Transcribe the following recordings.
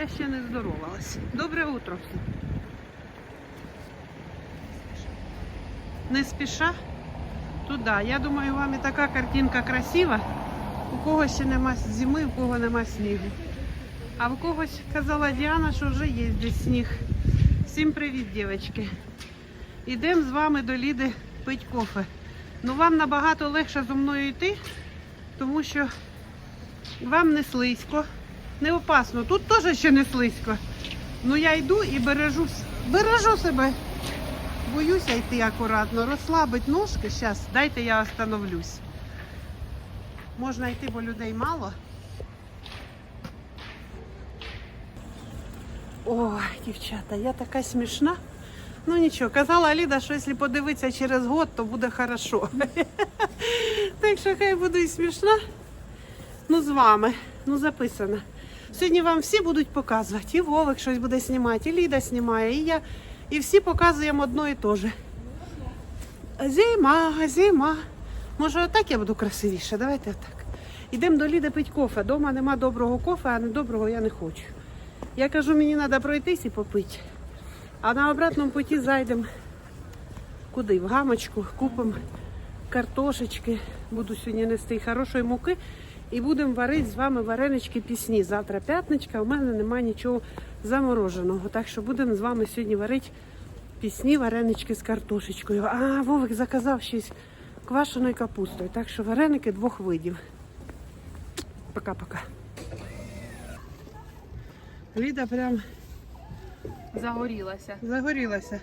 Я ще не здоровалась. Добре утро. Не спіша? Туди. Я думаю, вам і така картинка красива. У когось ще нема зими, у кого нема снігу. А в когось казала Діана, що вже є десь сніг. Всім привіт, дівчатки. Ідемо з вами до Ліди пить кофе. Ну вам набагато легше зі мною йти, тому що вам не слизько, не опасно. Тут теж ще не слизько. Ну я йду і бережу, бережу себе. Боюся йти акуратно, розслабить ножки. Зараз, дайте я остановлюсь. Можна йти, бо людей мало. Ой, дівчата, я така смішна. Ну нічого, казала Ліда, що якщо подивитися через год, то буде хорошо. Так що хай буду і смішна. Ну, з вами, ну записано. Сьогодні вам всі будуть показувати. І Вовик щось буде знімати, і Ліда знімає, і я. І всі показуємо одно і те же. Зима, зима. Може, отак я буду красивіше. Давайте отак. Ідемо до Ліди пити кофе. Дома нема доброго кофе, а не доброго я не хочу. Я кажу, мені треба пройтись і попити. А на обратному путі зайдемо куди? В гамочку, купимо картошечки. Буду сьогодні нести хорошої муки. І будемо варити з вами варенички пісні. Завтра п'ятничка, у мене немає нічого замороженого. Так що будемо з вами сьогодні варити пісні варенички з картошечкою. А, Вовик заказав щось квашеною капустою. Так що вареники двох видів. Пока-пока. Ліда прям Загорілася. загорілася.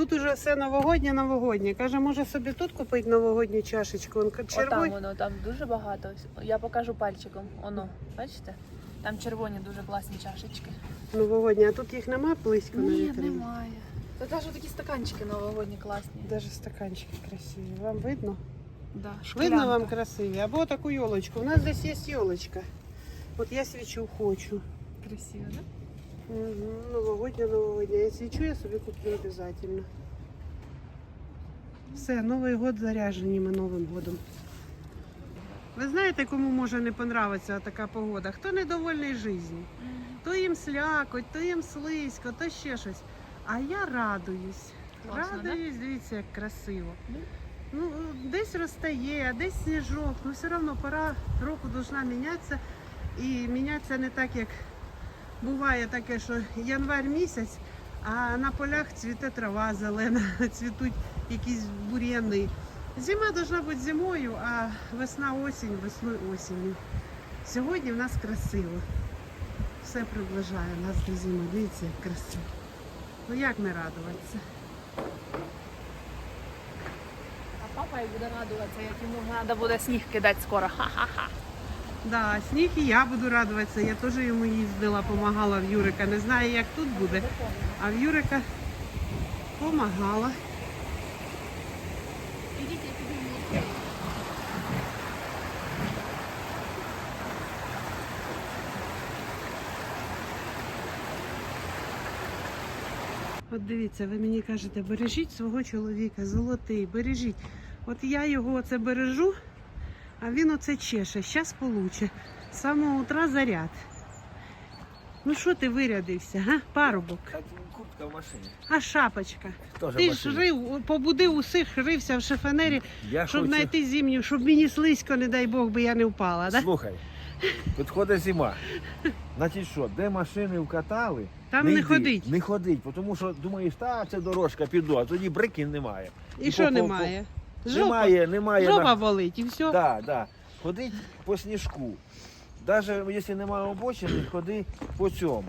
Тут уже все новогоднє, новогоднє. Каже, може собі тут купити новогодню чашечку. Он Отам червоний. воно, там дуже багато. Я покажу пальчиком. Оно, бачите? Там червоні дуже класні чашечки. Новогодні, а тут їх нема близько на Ні, вітрині. немає. Та теж такі стаканчики новогодні класні. Даже стаканчики красиві. Вам видно? Да, Видно вам красиві? Або таку йолочку. У нас десь є йолочка. От я свічу хочу. Красиво, да? Угу. Новогодня, новогодня. Я свічу, я собі куплю обов'язково. Все, Новий год заряжені ми Новим годом. Ви знаєте, кому може не понравитися така погода? Хто недовольний життю? То їм слякоть, то їм слизько, то ще щось. А я радуюсь. Класно, да? радуюсь, дивіться, як красиво. Ну. Ну, десь розтає, а десь сніжок. Ну, все одно пора року повинна мінятися. І мінятися не так, як буває таке, що январь місяць, а на полях цвіте трава зелена, цвітуть якісь бур'яни. Зима повинна бути зимою, а весна осінь, весною осінню. Сьогодні в нас красиво. Все приближає нас до зими. Дивіться, як красиво. Ну як не радуватися? А папа і буде радуватися, як йому треба буде сніг кидати скоро. Ха-ха-ха. Да, сніг і я буду радуватися. Я теж йому їздила, допомагала в Юрика. Не знаю, як тут буде, а в Юрика допомагала. От дивіться, ви мені кажете, бережіть свого чоловіка, золотий, бережіть. От я його оце бережу, а він оце чеше. Щас получе. З самого утра заряд. Ну що ти вирядився, га? Парубок. Куртка в машині. А шапочка. Теж Ти ж машині. рив, побудив усіх, рився в шифонері, Я щоб хочу... знайти зимню, щоб мені слизько, не дай Бог, би я не впала. Да? Слухай, підходить зима. Значить що, де машини вкатали, Там не йди, ходить. Не ходить, тому що думаєш, та це дорожка, піду, а тоді бриків немає. І що по- по- немає? Жопа, Немає, немає. жопа на- болить і все. Да, да. Ходить по сніжку. Навіть якщо немає обочини, ходи по цьому.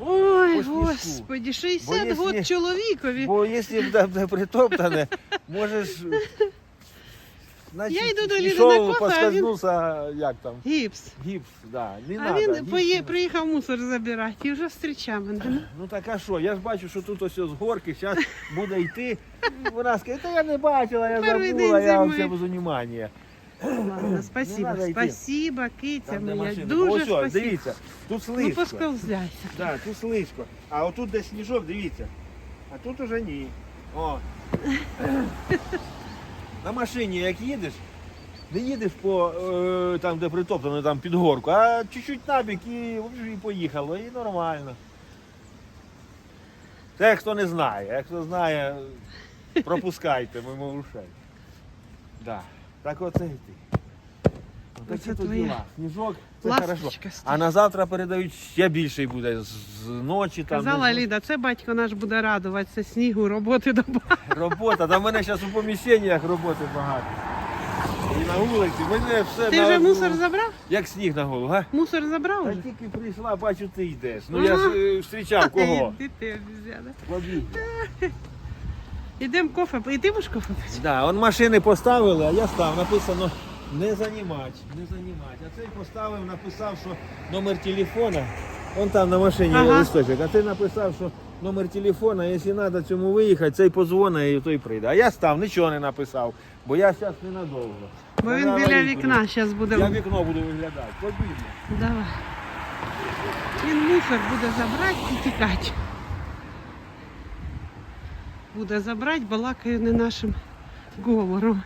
Ой, по господі, 60 Бо год чоловікові. Бо якщо притоптане, можеш. Значить, Я йду до ішов, на кофе, а він- поскользнувся, як там, Гіпс. гіпс, да, не А надо, він гіпс пої- не- приїхав мусор забирати і вже зустрічав мене. Ну так а що? Я ж бачу, що тут ось з горки, зараз буде йти. Вона скаже, та я не бачила, я Перший забула, день я вам зими. все без унімання. Ладно, спасибо, надо йти. спасибо, киця Там де моя. машини. Дуже Ось, ось, дивіться, тут Ну слизько. посковзляйся. Да, тут слизько. А отут де сніжок, дивіться. А тут уже ні. О. На машині як їдеш, Не їдеш по е, там, де притоптано, там під горку, а чуть-чуть набік і, і поїхало, і нормально. Це хто не знає, як хто знає, пропускайте мимо ушей. Да. Так оце йти. Отакі Тут твоя діла. Сніжок, це хорошо. А на завтра передають ще більший буде з з ночі. Там, Казала не знаю. Ліда, це батько наш буде радуватися снігу, роботи добавити. Робота, та в мене зараз у поміщеннях роботи багато. І на вулиці, мене все Ти на- вже мусор забрав? як сніг на голову, га? Мусор забрав Та вже? тільки прийшла, бачу, ти йдеш. Ну я ж е, зустрічав кого? Іди ти, обізяна. Ідемо кофе, і ти будеш кофе пити? Да, он машини поставили, а я став, написано не занімач, не занімач. А цей поставив, написав, що номер телефона, он там на машині Ага. листочок, а ти написав, що номер телефона, якщо треба цьому виїхати, цей позвонить і той прийде. А я став, нічого не написав, бо я зараз ненадовго. Бо він біля вікна зараз буде. Я вікно буду виглядати. Побігли. Давай. Він мусор буде забрати і тікати. Буде забрати, балакає не нашим говором.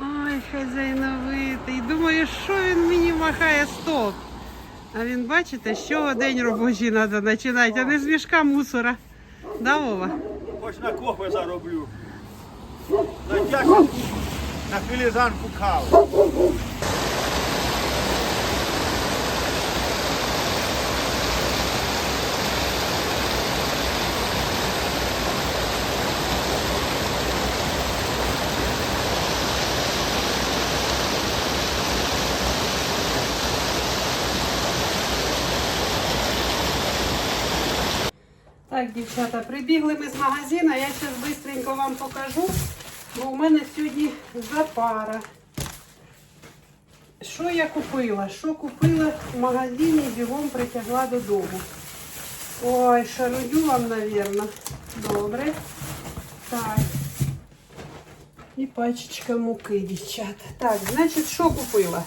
Ой, хазяйновитий. Думаю, що він мені махає стоп. А він, бачите, чого день робочий треба починати, а не з мішка мусора. Да, Вова? Хоч на кофе зароблю. На на філізанку кави. Так, дівчата, прибігли ми з магазину, я зараз швидко вам покажу, бо у мене сьогодні запара. Що я купила? Що купила в магазині, бігом притягла додому. Ой, шарую вам, напевно. Добре. Так. І пачечка муки, дівчата. Так, значить, що купила?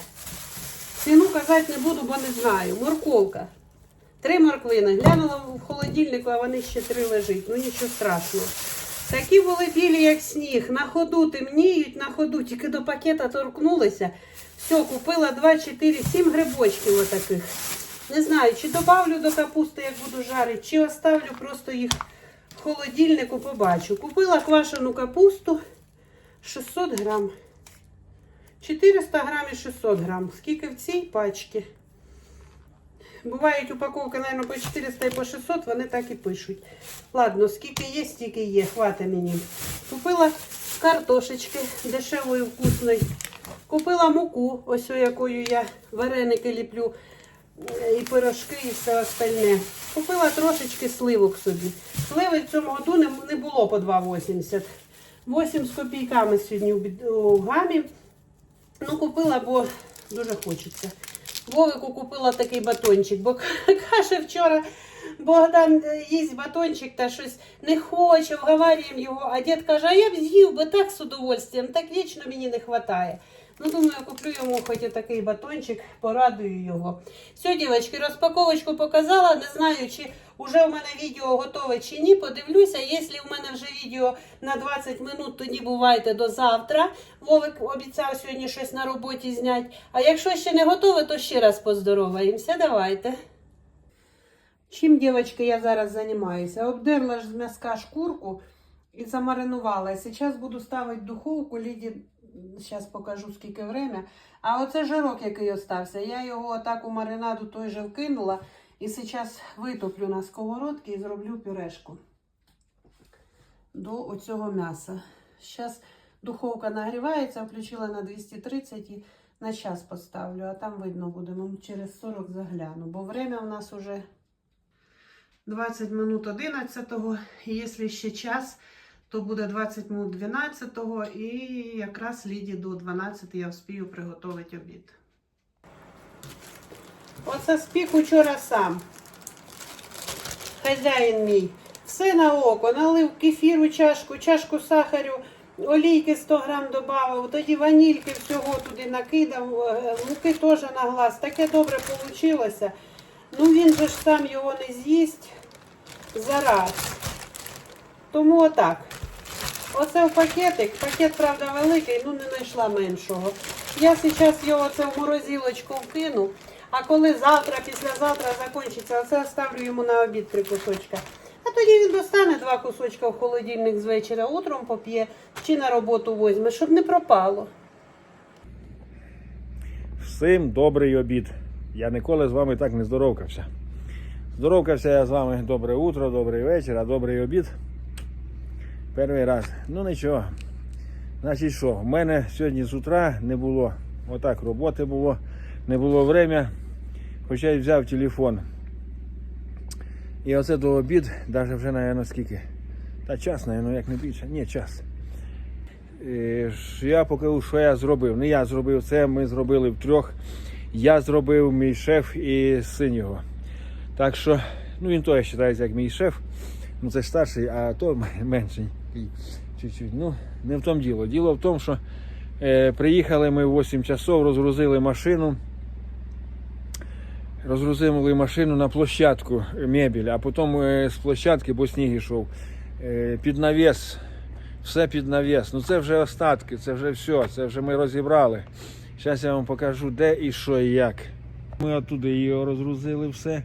Ціну казати не буду, бо не знаю. Морковка. Три морквини. Глянула в холодильнику, а вони ще три лежить. Ну нічого страшного. Такі були білі, як сніг. На ходу темніють, на ходу, тільки до пакета торкнулися. Все, купила 2, 4, 7 грибочків отаких. Не знаю, чи добавлю до капусти, як буду жарити, чи оставлю просто їх в холодильнику, побачу. Купила квашену капусту 600 грам. 400 грам і 600 грам. Скільки в цій пачці? Бувають упаковки, мабуть, по 400 і по 600, вони так і пишуть. Ладно, скільки є, стільки є, хватить мені. Купила картошечки дешевої, вкусної. Купила муку, ось якою я вареники ліплю, і пирожки, і все остальне. Купила трошечки сливок собі. Сливи в цьому году не, було по 2,80. 8 з копійками сьогодні у гамі. Ну, купила, бо дуже хочеться. Вовику купила такий батончик, бо каже вчора Богдан їсть батончик та щось не хоче, вговарюємо його. А дід каже, а я б з'їв би так з удовольствием, так вічно мені не вистачає. Ну, думаю, куплю йому хоч і такий батончик, порадую його. Все, дівчатки, розпаковочку показала. Не знаю, чи вже у мене відео готове чи ні. Подивлюся. Якщо в мене вже відео на 20 минут, тоді бувайте до завтра. Вовик обіцяв сьогодні щось на роботі зняти. А якщо ще не готове, то ще раз поздороваємося. Давайте. Чим, дівчатки, я зараз займаюся? Обдерла ж з м'язка шкурку і замаринувала. Зараз буду ставити в духовку. Ліді, зараз покажу скільки время. А оце жирок, який остався. Я його отак у маринаду той же вкинула. І зараз витоплю на сковородці і зроблю пюрешку до оцього м'яса. Зараз духовка нагрівається, включила на 230 і на час поставлю, а там видно буде, через 40 загляну. Бо время у нас уже 20 минут 11-го, і якщо ще час, то буде 20 минут 12-го, і якраз Ліді до 12 я вспію приготувати обід. Оце спік учора сам. Хазяїн мій. Все на око. Налив кефіру чашку, чашку сахарю, олійки 100 грам додав, тоді ванільки всього туди накидав, е, муки теж на глаз. Таке добре вийшло. Ну він же ж сам його не з'їсть зараз. Тому отак. Оце в пакетик. Пакет, правда, великий, ну не знайшла меншого. Я зараз його це в морозилочку вкину. А коли завтра, післязавтра закінчиться, оце ставлю йому на обід три кусочка. А тоді він достане два кусочка в холодильник з вечора, утром поп'є чи на роботу возьме, щоб не пропало. Всім добрий обід. Я ніколи з вами так не здоровкався. Здоровкався я з вами добре утро, добрий вечір, а добрий обід. Перший раз. Ну нічого. Значить що, в мене сьогодні з утра не було. Отак роботи було, не було время. Хоча й взяв телефон. І оце до обід, навіть вже, наверное, скільки. Та час, наверное, як не більше. Ні, час. Е, ж Я покажу, що я зробив. Не я зробив це, ми зробили втрьох. Я зробив мій шеф і син його. Так що, ну він теж вважається як мій шеф. Ну це старший, а то м- менший. Чуть-чуть. Ну, не в тому діло. Діло в тому, що е, приїхали ми в 8 часов, розгрузили машину. Розгрузили машину на площадку е, мебель, а потім е, з площадки, бо сніг йшов, е, під навіс все під навіс. Ну це вже остатки, це вже все, це вже ми розібрали. Зараз я вам покажу, де і що і як. Ми оттуда її розгрузили все.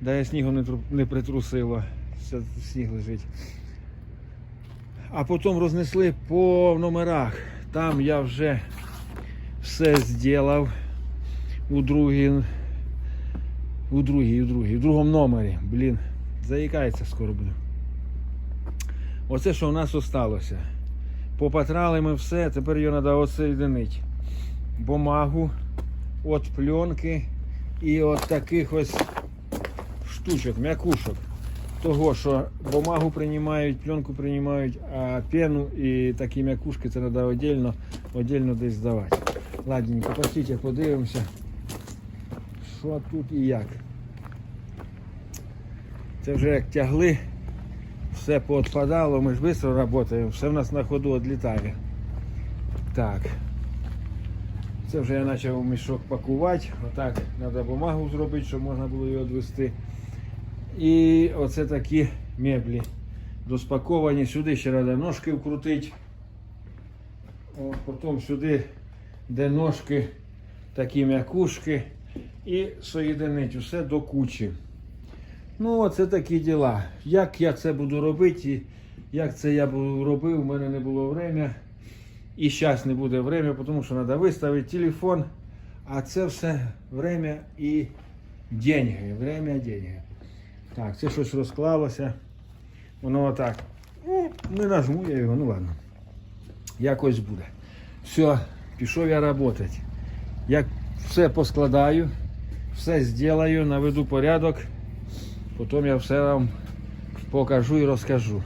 Де снігу не, притрусило. Все, сніг лежить. А потім рознесли по номерах. Там я вже все зробив у другій, у другій, у другій, в другому номері. Блін, заїкається скоро буду. Оце, що в нас осталося. Попатрали ми все, тепер його треба отсоединити. Бумагу, от пленки і от таких ось штучок, м'якушок. Того, що бумагу приймають, пленку приймають, а пену і такі м'якушки це треба віддільно, віддільно десь здавати. Ладненько, постійте, подивимося, що тут і як. Це вже як тягли все поотпадало, ми ж швидко працюємо, все в нас на ходу відлітає. Так. Це вже я почав мішок пакувати. Отак треба бумагу зробити, щоб можна було її відвести. І оце такі меблі доспаковані. Сюди ще треба ножки вкрутити. О, потім сюди, де ножки, такі м'якушки. І соєдинити усе до кучі. Ну, оце такі діла. Як я це буду робити, як це я робив, у мене не було время. І зараз не буде время, тому що треба виставити телефон. А це все время і деньги. Время, деньги. Так, це щось розклалося. Воно отак. Ну, не нажму я його, ну ладно. Якось буде. Все, пішов я працювати. Як все поскладаю, все зроблю, наведу порядок. Потім я все вам покажу і розкажу.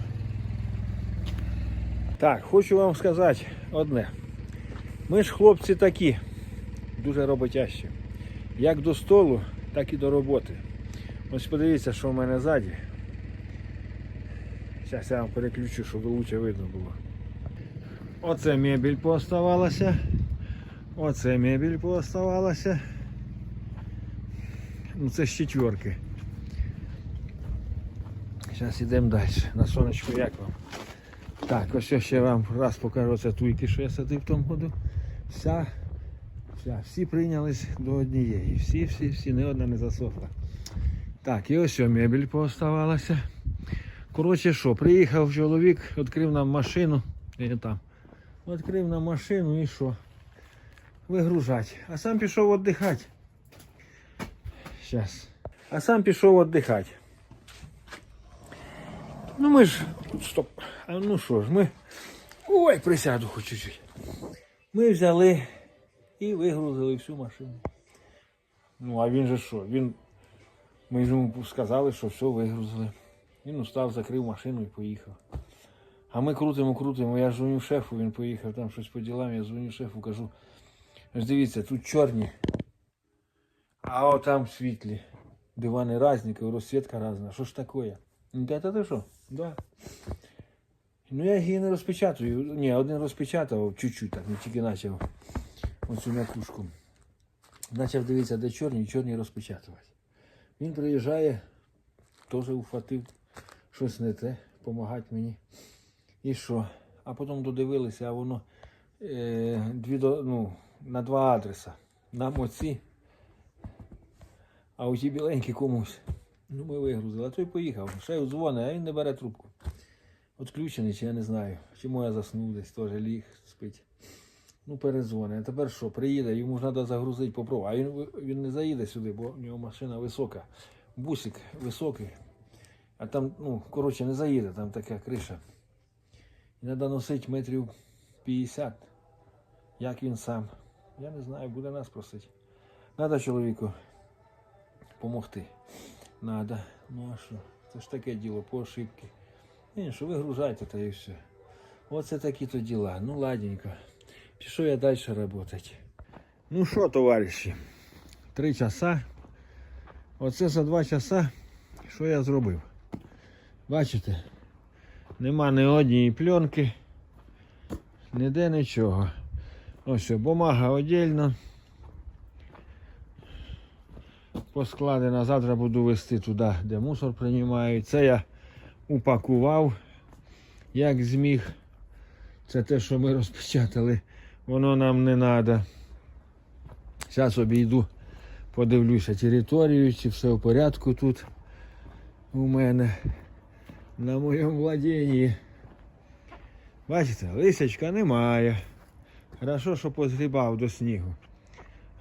Так, хочу вам сказати одне. Ми ж хлопці такі, дуже роботящі. Як до столу, так і до роботи. Ось подивіться, що в мене ззаді. Зараз я вам переключу, щоб краще видно було. Оце мебель пооставалася. Оце мебель пооставалася. Ну це з четверки. Зараз йдемо далі. На сонечку як вам? Так, ось я ще вам раз покажу це туйки, що я садив в тому году. Вся, вся, всі прийнялись до однієї. Всі, всі, всі, ні одна не засохла. Так, і ось мебель пооставалася. Коротше що, приїхав чоловік, відкрив нам машину. І там. Відкрив нам машину і що? Вигружати. А сам пішов віддихати. Зараз. А сам пішов віддихати. Ну ми ж. Стоп. А ну що ж, ми. Ой, присяду хоч чуть-чуть. Ми взяли і вигрузили всю машину. Ну, а він же що? Він. Ми йому сказали, що все вигрузили. Він устав, закрив машину і поїхав. А ми крутимо, крутимо. Я дзвоню шефу, він поїхав там щось по ділам, я дзвоню шефу, кажу. Ось дивіться, тут чорні. А от там світлі. Дивани різні, розсвітка різна. Що ж таке? Та ти що? Да. Ну я її не розпечатую. Ні, один розпечатав, чуть-чуть так, не тільки почав оцю м'якушку. Почав дивитися, де чорні, чорні розпечатувати. Він приїжджає, теж ухватив щось не те, допомагати мені. І що? А потім додивилися, а воно е, дві, ну, на два адреса. Нам оці, а оті біленькі комусь. Ну, ми вигрузили, а той поїхав. Ще й дзвонить, а він не бере трубку. Отключений, чи я не знаю. Чи моя заснув десь, теж ліг, спить. Ну, перезвонить. А тепер що, приїде, йому треба загрузити попробувати. А він, він не заїде сюди, бо в нього машина висока. Бусик високий. А там, ну, коротше, не заїде, там така криша. І треба носити метрів 50. Як він сам. Я не знаю, буде нас просити. Треба чоловіку допомогти. Надо. Ну а що? Це ж таке діло по ошибки. Ні, що вигружайте та і все. Оце такі то діла. Ну ладненько. Пішов я далі працювати. Ну що, товариші? Три часа. Оце за два часа. Що я зробив? Бачите? Нема ні однієї пленки. Ніде нічого. Ось бумага отдельно. Поскладена. Завтра буду вести туди, де мусор приймають. Це я упакував, як зміг. Це те, що ми розпечатали. Воно нам не треба. Зараз обійду, подивлюся територію, чи все в порядку тут у мене на моєму владінні. Бачите, лисячка немає. Хорошо, що позгрібав до снігу.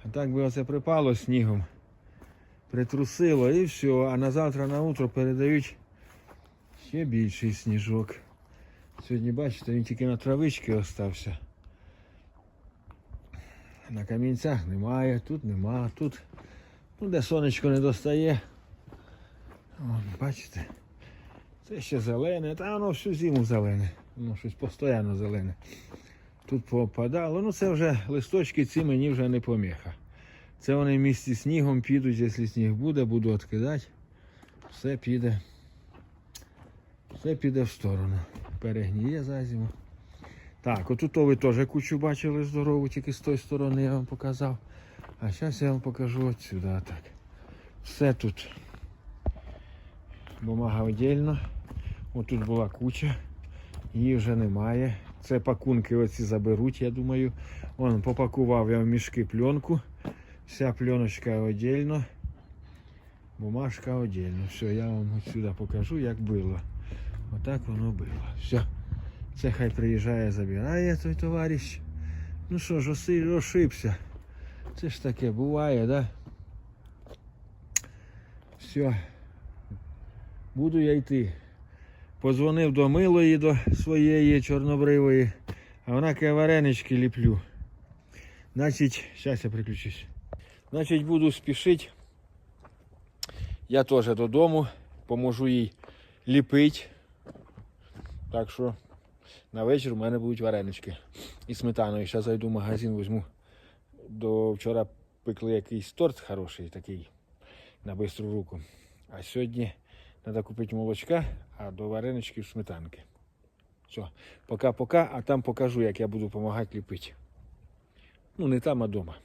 А так би оце припало снігом, притрусило і все. А на завтра на утро передають ще більший сніжок. Сьогодні, бачите, він тільки на травичці остався. На камінцях немає, тут нема, тут, ну, де сонечко не достає. Вон, бачите, це ще зелене, та воно всю зиму зелене. Воно щось постійно зелене. Тут попадало. Ну це вже листочки ці мені вже не поміха. Це вони в місті снігом підуть, якщо сніг буде, буду відкидати. Все піде. Все піде в сторону. Перегніє за зиму. Так, отут ви теж кучу бачили здорову, тільки з тої сторони я вам показав. А зараз я вам покажу от сюди. Так. Все тут. Бумага віддільно. Отут була куча. Її вже немає. Це пакунки оці заберуть, я думаю. Вон, попакував я в мішки пленку. Вся пленочка віддільно. Бумажка віддільно. Все, я вам от сюди покажу, як було. Отак воно було. Все. Це хай приїжджає, забирає той товариш. Ну що ж, ошибся. Це ж таке буває, да? Все. Буду я йти. Позвонив до милої, до своєї чорнобривої, а вона каже, варенички ліплю. Значить, зараз я приключусь. Значить, буду спішити. Я теж додому, поможу їй ліпити. Так що на вечір у мене будуть варенички і сметаною. Зараз зайду в магазин, візьму. До вчора пекли якийсь торт хороший, такий на бистру руку. А сьогодні треба купити молочка, а до вареничків сметанки. Все, пока-пока, а там покажу, як я буду допомагати ліпити. Ну, не там, а вдома.